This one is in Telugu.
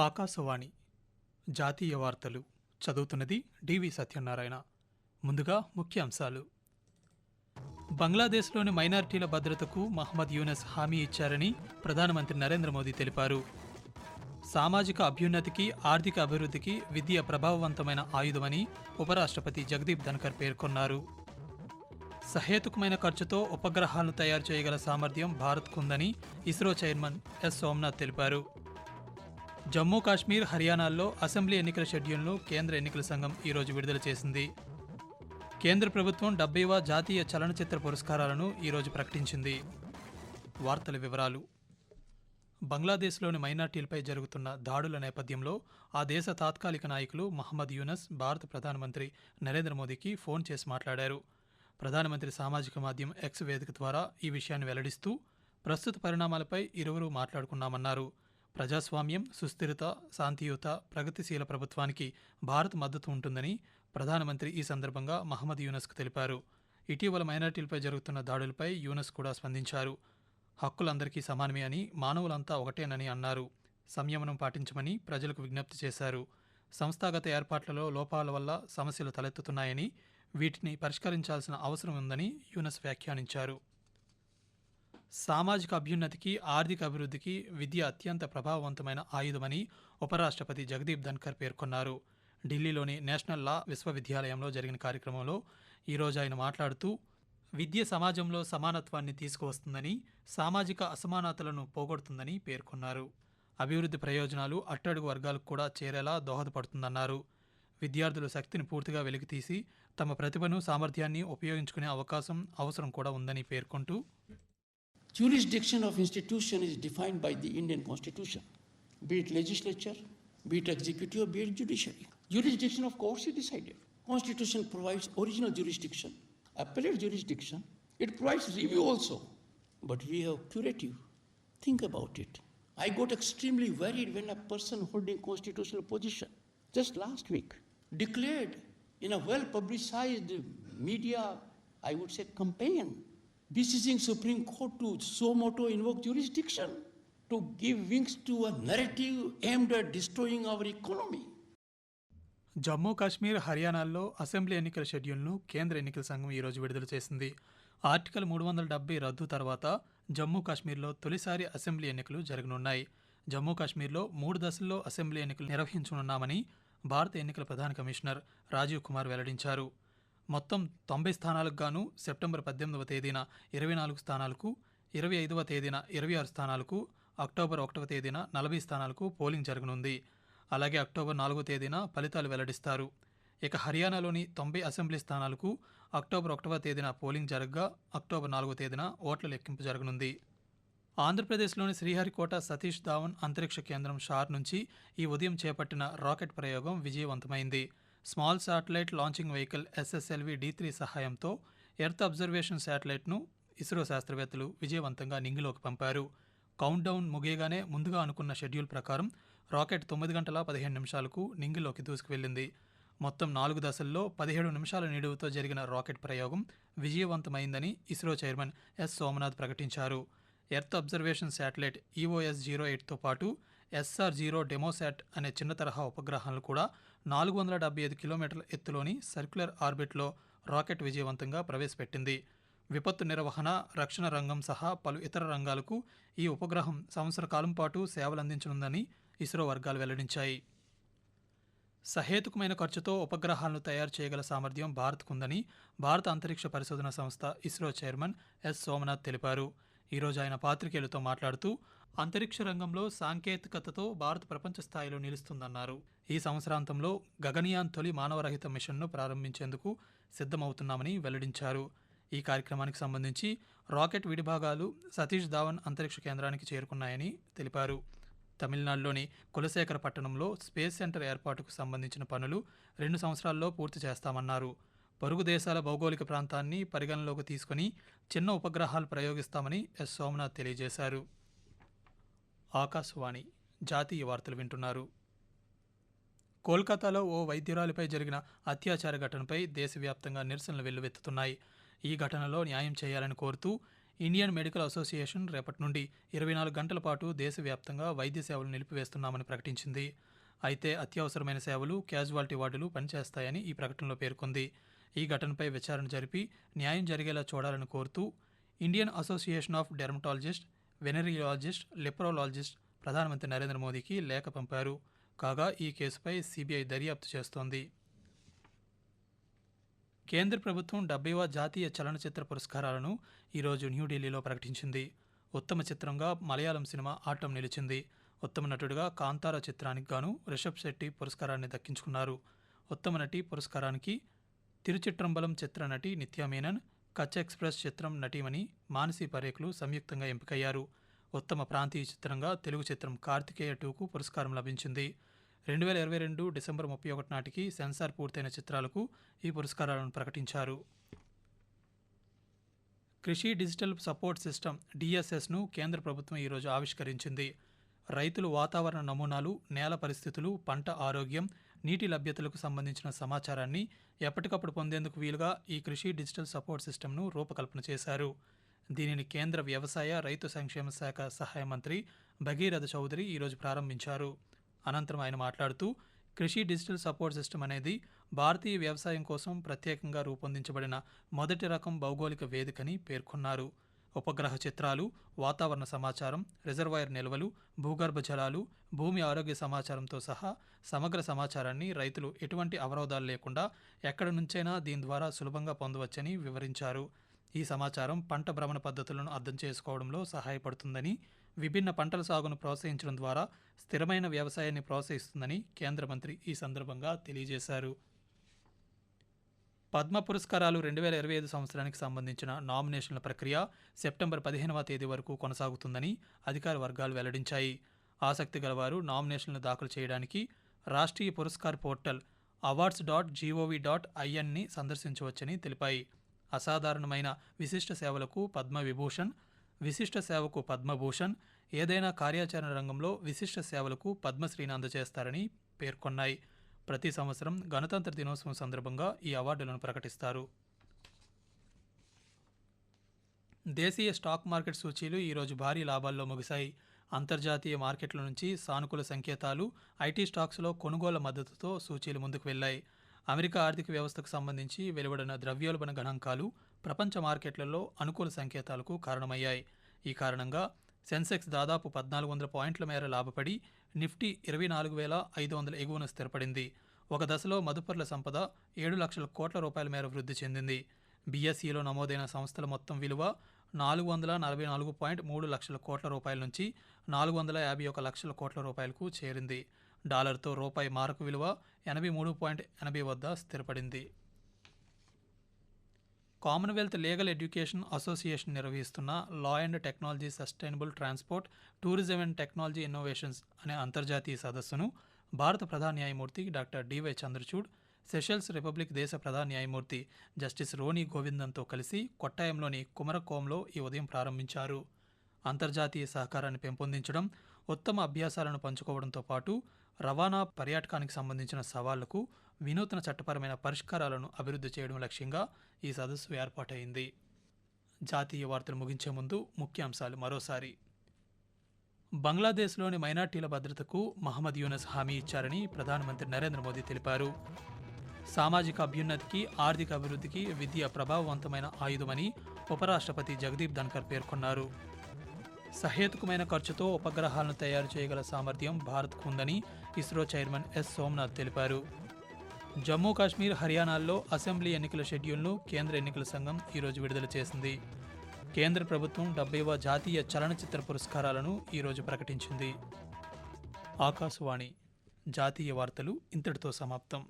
ఆకాశవాణి జాతీయ వార్తలు చదువుతున్నది డివి సత్యనారాయణ. ముందుగా ముఖ్యాంశాలు. బంగ్లాదేశ్లోని మైనార్టీల భద్రతకు మహమ్మద్ యూనస్ హామీ ఇచ్చారని ప్రధానమంత్రి నరేంద్ర మోదీ తెలిపారు. సామాజిక అభ్యున్నతికి ఆర్థిక అభివృద్ధికి విద్య ప్రభావవంతమైన ఆయుధమని ఉపరాష్ట్రపతి జగదీప్ ధన్కర్ పేర్కొన్నారు. సహేతుకమైన ఖర్చుతో ఉపగ్రహాలను తయారు చేయగల సామర్థ్యం భారత్కుందని ఇస్రో చైర్మన్ ఎస్ సోమనాథ్ తెలిపారు. జమ్మూ కాశ్మీర్ హర్యానాల్లో అసెంబ్లీ ఎన్నికల షెడ్యూల్ను కేంద్ర ఎన్నికల సంఘం ఈరోజు విడుదల చేసింది. కేంద్ర ప్రభుత్వం డెబ్బైవ జాతీయ చలనచిత్ర పురస్కారాలను ఈరోజు ప్రకటించింది. వార్తల వివరాలు. బంగ్లాదేశ్లోని మైనార్టీలపై జరుగుతున్న దాడుల నేపథ్యంలో ఆ దేశ తాత్కాలిక నాయకులు మహమ్మద్ యూనస్ భారత ప్రధానమంత్రి నరేంద్ర మోదీకి ఫోన్ చేసి మాట్లాడారు. ప్రధానమంత్రి సామాజిక మాధ్యమం ఎక్స్ వేదిక ద్వారా ఈ విషయాన్ని వెల్లడిస్తూ ప్రస్తుత పరిణామాలపై ఇరువురు మాట్లాడుకున్నామన్నారు. ప్రజాస్వామ్యం సుస్థిరత శాంతియుత ప్రగతిశీల ప్రభుత్వానికి భారత్ మద్దతు ఉంటుందని ప్రధానమంత్రి ఈ సందర్భంగా మహమ్మద్ యూనస్కు తెలిపారు. ఇటీవల మైనార్టీలపై జరుగుతున్న దాడులపై యూనస్ కూడా స్పందించారు. హక్కులందరికీ సమానమే అని మానవులంతా ఒకటేనని అన్నారు. సంయమనం పాటించమని ప్రజలకు విజ్ఞప్తి చేశారు. సంస్థాగత ఏర్పాట్లలో లోపాల వల్ల సమస్యలు తలెత్తుతున్నాయని వీటిని పరిష్కరించాల్సిన అవసరం ఉందని యూనస్ వ్యాఖ్యానించారు. సామాజిక అభ్యున్నతికి ఆర్థిక అభివృద్ధికి విద్య అత్యంత ప్రభావవంతమైన ఆయుధమని ఉపరాష్ట్రపతి జగదీప్ ధన్కర్ పేర్కొన్నారు. ఢిల్లీలోని నేషనల్ లా విశ్వవిద్యాలయంలో జరిగిన కార్యక్రమంలో ఈరోజు ఆయన మాట్లాడుతూ విద్య సమాజంలో సమానత్వాన్ని తీసుకువస్తుందని సామాజిక అసమానతలను పోగొడుతుందని పేర్కొన్నారు. అభివృద్ధి ప్రయోజనాలు అట్టడుగు వర్గాలకు కూడా చేరేలా దోహదపడుతుందన్నారు. విద్యార్థుల శక్తిని పూర్తిగా వెలికితీసి తమ ప్రతిభను సామర్థ్యాన్ని ఉపయోగించుకునే అవకాశం అవసరం కూడా ఉందని పేర్కొంటూ Jurisdiction of institution is defined by the Indian Constitution, be it legislature, be it executive, be it judiciary. Jurisdiction of courts is decided. Constitution provides original jurisdiction, appellate jurisdiction. It provides review also, but we have curative. Think about it. I got extremely worried when a person holding constitutional position just last week declared in a well publicized media, I would say, campaign beseeching Supreme Court to so moto invoke jurisdiction to give wings to a narrative aimed at destroying our economy. Jammu Kashmir హర్యానాల్లో assembly ఎన్నికల షెడ్యూల్ను కేంద్ర ఎన్నికల సంఘం ఈరోజు విడుదల చేసింది. ఆర్టికల్ మూడు వందల డెబ్బై రద్దు తర్వాత జమ్మూ కాశ్మీర్లో తొలిసారి అసెంబ్లీ ఎన్నికలు జరగనున్నాయి. జమ్మూ కాశ్మీర్లో మూడు దశల్లో అసెంబ్లీ ఎన్నికలు నిర్వహించనున్నామని భారత ఎన్నికల ప్రధాన కమిషనర్ రాజీవ్ కుమార్ వెల్లడించారు. మొత్తం తొంభై స్థానాలకు గాను సెప్టెంబర్ పద్దెనిమిదవ తేదీన ఇరవై నాలుగు స్థానాలకు ఇరవై ఐదవ తేదీన ఇరవై ఆరు స్థానాలకు అక్టోబర్ ఒకటవ తేదీన నలభై స్థానాలకు పోలింగ్ జరగనుంది. అలాగే అక్టోబర్ నాలుగో తేదీన ఫలితాలు వెల్లడిస్తారు. ఇక హర్యానాలోని తొంభై అసెంబ్లీ స్థానాలకు అక్టోబర్ ఒకటవ తేదీన పోలింగ్ జరగగా అక్టోబర్ నాలుగో తేదీన ఓట్ల లెక్కింపు జరగనుంది. ఆంధ్రప్రదేశ్లోని శ్రీహరికోట సతీష్ ధావన్ అంతరిక్ష కేంద్రం షార్ నుంచి ఈ ఉదయం చేపట్టిన రాకెట్ ప్రయోగం విజయవంతమైంది. Small satellite launching vehicle SSLV D three సహాయంతో ఎర్త్ అబ్జర్వేషన్ శాటిలైట్ను ఇస్రో శాస్త్రవేత్తలు విజయవంతంగా నింగిలోకి పంపారు. కౌంట్ డౌన్ ముగియగానే ముందుగా అనుకున్న షెడ్యూల్ ప్రకారం రాకెట్ తొమ్మిది గంటల పదిహేను నిమిషాలకు నింగిలోకి దూసుకువెళ్ళింది. మొత్తం నాలుగు దశల్లో పదిహేడు నిమిషాల నిడువుతో జరిగిన రాకెట్ ప్రయోగం విజయవంతమైందని ఇస్రో చైర్మన్ ఎస్. సోమనాథ్ ప్రకటించారు. Earth observation satellite EOS zero ఎయిట్తో పాటు ఎస్ఆర్ జీరో డెమోసాట్ అనే చిన్న తరహా ఉపగ్రహాలను కూడా నాలుగు వందల డెబ్బై ఐదు కిలోమీటర్ల ఎత్తులోని సర్క్యులర్ ఆర్బిట్లో రాకెట్ విజయవంతంగా ప్రవేశపెట్టింది. విపత్తు నిర్వహణ రక్షణ రంగం సహా పలు ఇతర రంగాలకు ఈ ఉపగ్రహం సంవత్సర కాలం పాటు సేవలందించనుందని ఇస్రో వర్గాలు వెల్లడించాయి. సహేతుకమైన ఖర్చుతో ఉపగ్రహాలను తయారు చేయగల సామర్థ్యం భారత్కుందని భారత అంతరిక్ష పరిశోధన సంస్థ ఇస్రో చైర్మన్ ఎస్ సోమనాథ్ తెలిపారు. ఈరోజు ఆయన పాత్రికేయులతో మాట్లాడుతూ అంతరిక్ష రంగంలో సాంకేతికతతో భారత్ ప్రపంచ స్థాయిలో నిలుస్తుందన్నారు. ఈ సంవత్సరాంతంలో గగనయాన్ తొలి మానవరహిత మిషన్ను ప్రారంభించేందుకు సిద్ధమవుతున్నామని వెల్లడించారు. ఈ కార్యక్రమానికి సంబంధించి రాకెట్ విడిభాగాలు సతీష్ ధావన్ అంతరిక్ష కేంద్రానికి చేరుకున్నాయని తెలిపారు. తమిళనాడులోని కులశేఖర పట్టణంలో స్పేస్ సెంటర్ ఏర్పాటుకు సంబంధించిన పనులు రెండు సంవత్సరాల్లో పూర్తి చేస్తామన్నారు. పొరుగు దేశాల భౌగోళిక ప్రాంతాన్ని పరిగణలోకి తీసుకుని చిన్న ఉపగ్రహాలు ప్రయోగిస్తామని ఎస్. సోమనాథ్ తెలియజేశారు. ఆకాశవాణి జాతీయ వార్తలు వింటున్నారు. కోల్కతాలో ఓ వైద్యురాలిపై జరిగిన అత్యాచార ఘటనపై దేశవ్యాప్తంగా నిరసనలు వెల్లువెత్తుతున్నాయి. ఈ ఘటనలో న్యాయం చేయాలని కోరుతూ ఇండియన్ మెడికల్ అసోసియేషన్ రేపటి నుండి ఇరవై నాలుగు గంటల పాటు దేశవ్యాప్తంగా వైద్య సేవలు నిలిపివేస్తున్నామని ప్రకటించింది. అయితే అత్యవసరమైన సేవలు క్యాజువాలిటీ వార్డులు పనిచేస్తాయని ఈ ప్రకటనలో పేర్కొంది. ఈ ఘటనపై విచారణ జరిపి న్యాయం జరిగేలా చూడాలని కోరుతూ Indian association of dermatologist venereologist leprologist ప్రధానమంత్రి నరేంద్ర మోదీకి లేఖ పంపారు. కాగా ఈ కేసుపై సిబిఐ దర్యాప్తు చేస్తోంది. కేంద్ర ప్రభుత్వం డెబ్బైవ జాతీయ చలనచిత్ర పురస్కారాలను ఈరోజు న్యూఢిల్లీలో ప్రకటించింది. ఉత్తమ చిత్రంగా మలయాళం సినిమా ఆటం నిలిచింది. ఉత్తమ నటుడిగా కాంతార చిత్రానికి గాను రిషబ్ శెట్టి పురస్కారాన్ని దక్కించుకున్నారు. ఉత్తమ నటి పురస్కారానికి తిరుచిట్రంబలం చిత్ర నటి నిత్యా మేనన్ కచ్ ఎక్స్ప్రెస్ చిత్రం నటీమణి మానసి పరేకులు సంయుక్తంగా ఎంపికయ్యారు. ఉత్తమ ప్రాంతీయ చిత్రంగా తెలుగు చిత్రం కార్తికేయ టూకు పురస్కారం లభించింది. రెండు వేల ఇరవై రెండు డిసెంబర్ ముప్పై ఒకటి నాటికి సెన్సార్ పూర్తయిన చిత్రాలకు ఈ పురస్కారాలను ప్రకటించారు. కృషి డిజిటల్ సపోర్ట్ సిస్టమ్ డిఎస్ఎస్ను కేంద్ర ప్రభుత్వం ఈరోజు ఆవిష్కరించింది. రైతులు వాతావరణ నమూనాలు నేల పరిస్థితులు పంట ఆరోగ్యం నీటి లభ్యతలకు సంబంధించిన సమాచారాన్ని ఎప్పటికప్పుడు పొందేందుకు వీలుగా ఈ కృషి డిజిటల్ సపోర్ట్ సిస్టమ్ను రూపకల్పన చేశారు. దీనిని కేంద్ర వ్యవసాయ రైతు సంక్షేమ శాఖ సహాయ మంత్రి భగీరథ చౌదరి ఈరోజు ప్రారంభించారు. అనంతరం ఆయన మాట్లాడుతూ కృషి డిజిటల్ సపోర్ట్ సిస్టమ్ అనేది భారతీయ వ్యవసాయం కోసం ప్రత్యేకంగా రూపొందించబడిన మొదటి రకం భౌగోళిక వేదికని పేర్కొన్నారు. ఉపగ్రహ చిత్రాలు వాతావరణ సమాచారం రిజర్వాయర్ నిల్వలు భూగర్భ జలాలు భూమి ఆరోగ్య సమాచారంతో సహా సమగ్ర సమాచారాన్ని రైతులు ఎటువంటి అవరోధాలు లేకుండా ఎక్కడి నుంచైనా దీని ద్వారా సులభంగా పొందవచ్చని వివరించారు. ఈ సమాచారం పంట భ్రమణ పద్ధతులను అర్థం చేసుకోవడంలో సహాయపడుతుందని విభిన్న పంటల సాగును ప్రోత్సహించడం ద్వారా స్థిరమైన వ్యవసాయాన్ని ప్రోత్సహిస్తుందని కేంద్ర మంత్రి ఈ సందర్భంగా తెలియజేశారు. పద్మ పురస్కారాలు రెండు వేల ఇరవై ఐదు సంవత్సరానికి సంబంధించిన నామినేషన్ల ప్రక్రియ సెప్టెంబర్ పదిహేనవ తేదీ వరకు కొనసాగుతుందని అధికార వర్గాలు వెల్లడించాయి. ఆసక్తి గలవారు నామినేషన్లు దాఖలు చేయడానికి Rashtriya Puraskar portal awards dot gov dot ఐఎన్ని సందర్శించవచ్చని తెలిపాయి. అసాధారణమైన విశిష్ట సేవలకు పద్మ విభూషణ్ విశిష్ట సేవకు పద్మభూషణ్ ఏదైనా కార్యాచరణ రంగంలో విశిష్ట సేవలకు పద్మశ్రీని అందజేస్తారని పేర్కొన్నాయి. ప్రతి సంవత్సరం గణతంత్ర దినోత్సవం సందర్భంగా ఈ అవార్డులను ప్రకటిస్తారు. దేశీయ స్టాక్ మార్కెట్ సూచీలు ఈరోజు భారీ లాభాల్లో ముగిశాయి. అంతర్జాతీయ మార్కెట్ల నుంచి సానుకూల సంకేతాలు ఐటీ స్టాక్స్లో కొనుగోళ్ళ మద్దతుతో సూచీలు ముందుకు వెళ్ళాయి అమెరికా ఆర్థిక వ్యవస్థకు సంబంధించి వెలువడిన ద్రవ్యోల్బణ గణాంకాలు ప్రపంచ మార్కెట్లలో అనుకూల సంకేతాలకు కారణమయ్యాయి. ఈ కారణంగా సెన్సెక్స్ దాదాపు పద్నాలుగు వందల పాయింట్ల మేర లాభపడి నిఫ్టీ ఇరవై నాలుగు వేల ఐదు వందల ఎగువన స్థిరపడింది. ఒక దశలో మదుపర్ల సంపద ఏడు లక్షల కోట్ల రూపాయల మేర వృద్ధి చెందింది. బీఎస్ఈలో నమోదైన సంస్థల మొత్తం విలువ నాలుగు వందల నలభై నాలుగు పాయింట్ మూడు లక్షల కోట్ల రూపాయల నుంచి నాలుగు వందల యాభై ఒక లక్షల కోట్ల రూపాయలకు చేరింది. డాలర్తో రూపాయి మారక విలువ ఎనభై మూడు పాయింట్ ఎనభై వద్ద స్థిరపడింది. కామన్వెల్త్ లీగల్ ఎడ్యుకేషన్ అసోసియేషన్ నిర్వహిస్తున్న law and technology sustainable transport tourism and technology innovations అనే అంతర్జాతీయ సదస్సును భారత ప్రధాన న్యాయమూర్తి doctor DY Chandrachud Seychelles republic దేశ ప్రధాన న్యాయమూర్తి జస్టిస్ రోనీ గోవిందంతో కలిసి కొట్టాయంలోని కుమరకోంలో ఈ ఉదయం ప్రారంభించారు. అంతర్జాతీయ సహకారాన్ని పెంపొందించడం ఉత్తమ అభ్యాసాలను పంచుకోవడంతో పాటు రవాణా పర్యాటకానికి సంబంధించిన సవాళ్ళకు వినూత్న చట్టపరమైన పరిష్కారాలను అభివృద్ధి చేయడం లక్ష్యంగా ఈ సదస్సు ఏర్పాటైంది. జాతీయ వార్తలు ముగించే ముందు ముఖ్యాంశాలు మరోసారి. బంగ్లాదేశ్లోని మైనార్టీల భద్రతకు మహమ్మద్ యూనస్ హామీ ఇచ్చారని ప్రధానమంత్రి నరేంద్ర మోదీ తెలిపారు. సామాజిక అభ్యున్నతికి ఆర్థిక అభివృద్ధికి విద్య ప్రభావవంతమైన ఆయుధమని ఉపరాష్ట్రపతి జగదీప్ ధన్కర్ పేర్కొన్నారు. సహేతుకమైన ఖర్చుతో ఉపగ్రహాలను తయారు చేయగల సామర్థ్యం భారత్కు ఉందని ఇస్రో చైర్మన్ ఎస్ సోమనాథ్ తెలిపారు. జమ్మూ కాశ్మీర్ హర్యానాల్లో అసెంబ్లీ ఎన్నికల షెడ్యూల్ను కేంద్ర ఎన్నికల సంఘం ఈరోజు విడుదల చేసింది. కేంద్ర ప్రభుత్వం డెబ్బైవ జాతీయ చలనచిత్ర పురస్కారాలను ఈరోజు ప్రకటించింది. ఆకాశవాణి జాతీయ వార్తలు ఇంతటితో సమాప్తం.